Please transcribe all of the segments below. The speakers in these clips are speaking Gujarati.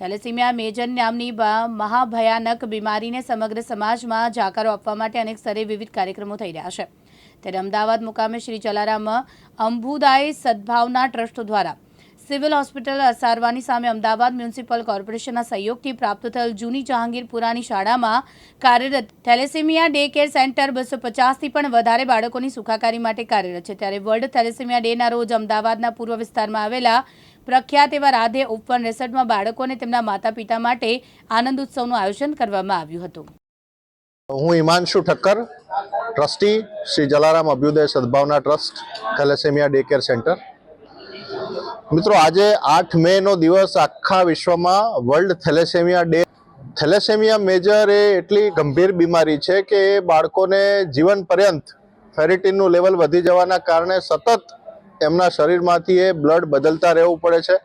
થેલેસીમિયા મેજર નામની મહાભયાનક બીમારીને સમગ્ર સમાજમાં જાકારો આપવા માટે અનેક સ્તરે વિવિધ કાર્યક્રમો થઈ રહ્યા છે. ત્યારે અમદાવાદ મુકામે શ્રી જલારામ અંબુદાય સદભાવના ટ્રસ્ટ દ્વારા સિવિલ હોસ્પિટલ અસારવાની સામે અમદાવાદ મ્યુનિસિપલ કોર્પોરેશનના સહયોગથી પ્રાપ્ત થયેલ જૂની જહાંગીરપુરાની શાળામાં કાર્યરત થેલેસેમિયા ડે કેર સેન્ટર બસો પચાસથી પણ વધારે બાળકોની સુખાકારી માટે કાર્યરત છે. ત્યારે વર્લ્ડ થેલેસેમિયા ડેના રોજ અમદાવાદના પૂર્વ વિસ્તારમાં આવેલા પ્રખ્યાત એવા રાધે ઉપવન રેસર્ટમાં બાળકોને તેમના માતા પિતા માટે આનંદ ઉત્સવનું આયોજન કરવામાં આવ્યું હતું. હું Himanshu Thakkar, trustee Shri Jalaram Abhyuday Sadbhavna trust, thalassemia day care centre. મિત્રો, આજે આઠ મે નો દિવસ આખા વિશ્વમાં world thalassemia day thalassemia major એ એટલી ગંભીર બીમારી છે કે બાળકોને જીવન પર્યંત ફેરિટીનનું લેવલ વધી જવાના કારણે સતત એમના શરીરમાંથી એ બ્લડ બદલતા રહેવું પડે છે.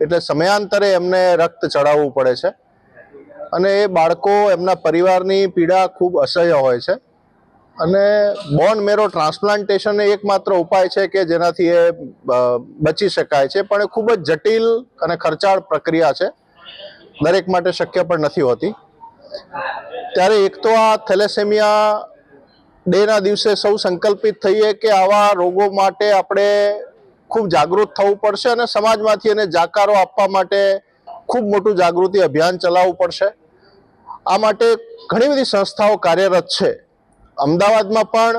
એટલે સમયાંતરે એમને રક્ત ચડાવવું પડે છે. અને એ બાળકો એમના પરિવારની પીડા ખૂબ અસહ્ય હોય છે. અને બોન મેરો ટ્રાન્સપ્લાન્ટેશન એ એકમાત્ર ઉપાય છે કે જેનાથી એ બચી શકાય છે. પણ એ ખૂબ જ જટિલ અને ખર્ચાળ પ્રક્રિયા છે. દરેક માટે શક્ય પણ નથી હોતી. ત્યારે એક તો આ થેલેસેમિયા ડેના દિવસે સૌ સંકલ્પિત થઈએ કે આવા રોગો માટે આપણે ખૂબ જાગૃત થવું પડશે અને સમાજમાંથી એને જાકારો આપવા માટે ખૂબ મોટું જાગૃતિ અભિયાન ચલાવવું પડશે. આ માટે ઘણી બધી સંસ્થાઓ કાર્યરત છે. અમદાવાદમાં પણ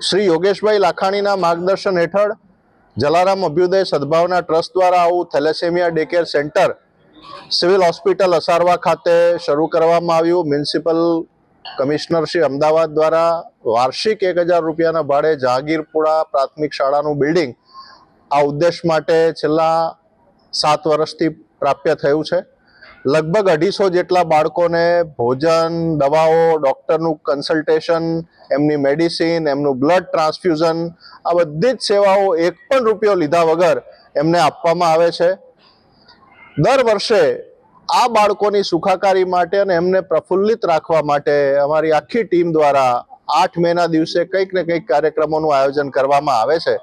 શ્રી યોગેશભાઈ લાખાણીના માર્ગદર્શન હેઠળ જલારામ અભ્યુદય સદભાવના ટ્રસ્ટ દ્વારા આવું thalassemia day care centre civil hospital Asarwa ખાતે શરૂ કરવામાં આવ્યું. મ્યુનિસિપલ કમિશનર શ્રી અમદાવાદ દ્વારા વાર્ષિક એક હજાર રૂપિયાના ભાડે જહાગીરપુરા પ્રાથમિક શાળાનું બિલ્ડિંગ આ ઉદ્દેશ માટે છેલ્લા સાત વર્ષથી પ્રાપ્ય થયું છે. લગભગ અઢીસો જેટલા બાળકોને ભોજન, દવાઓ, ડૉક્ટરનું કન્સલ્ટેશન, એમની મેડિસિન, એમનું બ્લડ ટ્રાન્સફ્યુઝન, આ બધી જ સેવાઓ એક પણ રૂપિયો લીધા વગર એમને આપવામાં આવે છે. દર વર્ષે આ બાળકોની સુખાકારી માટે અને એમને પ્રફુલ્લિત રાખવા માટે અમારી આખી ટીમ દ્વારા આઠ મેના દિવસે કંઈક ને કંઈક કાર્યક્રમોનું આયોજન કરવામાં આવે છે.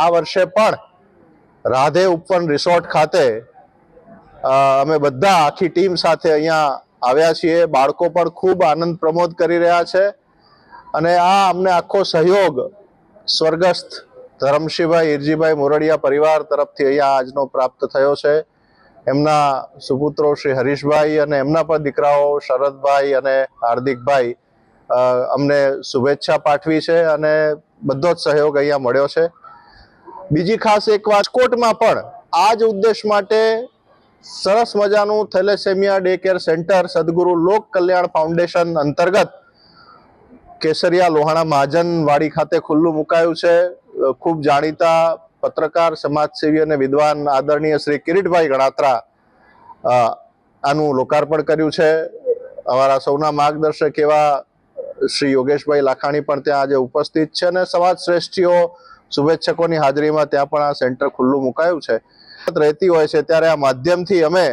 આ વર્ષે પણ રાધે ઉપવન રિસોર્ટ ખાતે અમે બધા આખી ટીમ સાથે અહીંયા આવ્યા છીએ. બાળકો પણ ખૂબ આનંદ પ્રમોદ કરી રહ્યા છે અને આ અમને આખો સહયોગ સ્વર્ગસ્થ ધરમશીભાઈ ઈરજીભાઈ મોરડિયા પરિવાર તરફથી અહીંયા આજનો પ્રાપ્ત થયો છે. એમના સુપુત્રો શ્રી હરીશભાઈ અને એમના પણ દીકરાઓ શરદભાઈ અને હાર્દિકભાઈ અમને શુભેચ્છા પાઠવી છે અને બધો જ સહયોગ અહીંયા મળ્યો છે. બીજી ખાસ એક રાજકોટમાં પણ આ જ ઉદ્દેશ માટે સરસ મજાનું થેલેસેમિયા ડે કેર સેન્ટર સદગુરુ લોક કલ્યાણ ફાઉન્ડેશન અંતર્ગત કેસરિયા લોહાણા મહાજન વાડી ખાતે ખુલ્લું મુકાયું છે. ખૂબ જાણીતા પત્રકાર, સમાજસેવી અને વિદ્વાન આદરણીય શ્રી કિરીટભાઈ ગણાત્રા આનું લોકાર્પણ કર્યું છે. અમારા સૌના માર્ગદર્શક એવા શ્રી યોગેશભાઈ લાખાણી પણ ત્યાં આજે ઉપસ્થિત છે અને સમાજ શ્રેષ્ઠીઓ શુભેચ્છકોની હાજરીમાં ત્યાં પણ આ સેન્ટર ખુલ્લું મુકાયું છે. રહેતી હોય છે ત્યારે આ માધ્યમથી અમે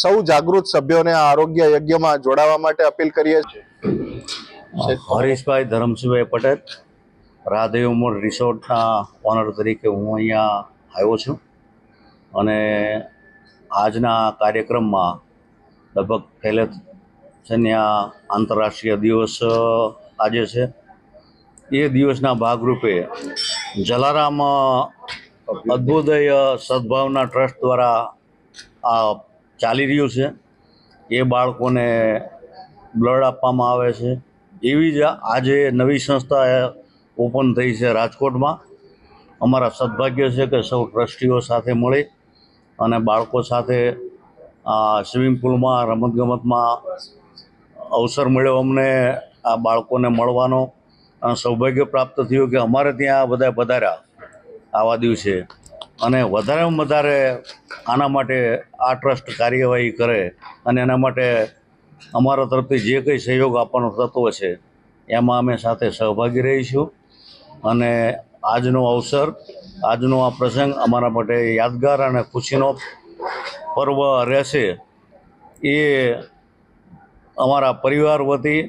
સૌ જાગૃત સભ્યોને આ આરોગ્ય યજ્ઞમાં જોડાવા માટે અપીલ કરીએ છીએ. હરીશભાઈ ધરમસિંહભાઈ પટેલ. રાધે રિસોર્ટના ઓનર તરીકે હું અહીંયા આવ્યો છું. અને આજના કાર્યક્રમમાં લગભગ થેલેસેમિયા આંતરરાષ્ટ્રીય દિવસ આજે છે. એ દિવસના ભાગરૂપે જલારામ અદ્ભુદય સદભાવના ટ્રસ્ટ દ્વારા આ ચાલી રહ્યું છે. એ બાળકોને બ્લડ આપવામાં આવે છે. એવી જ આજે નવી સંસ્થા ઓપન થઈ છે રાજકોટમાં. અમારા સદભાગ્ય છે કે સૌ ટ્રસ્ટીઓ સાથે મળી અને બાળકો સાથે આ સ્વિમિંગ પુલમાં, રમતગમતમાં અવસર મળ્યો અમને, આ બાળકોને મળવાનો. અને સૌભાગ્ય પ્રાપ્ત થયું કે અમારે ત્યાં બધા વધાર્યા આવા દિવસે. અને વધારેમાં વધારે આના માટે આ ટ્રસ્ટ કાર્યવાહી કરે અને એના માટે અમારા તરફથી જે કંઈ સહયોગ આપવાનો થતો છે, એમાં અમે સાથે સહભાગી રહીશું. અને આજનો અવસર, આજનો આ પ્રસંગ અમારા માટે યાદગાર અને ખુશીનો પર્વ રહેશે. એ અમારા પરિવાર વતી,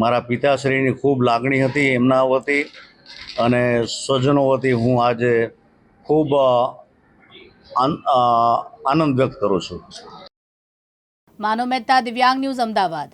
મારા પિતાશ્રીની ખૂબ લાગણી હતી, એમના વતી અને સ્વજનો વતી હું આજે ખૂબ આનંદ વ્યક્ત કરું છું. માનો મહેતા દિવ્યાંગ ન્યૂઝ અમદાવાદ.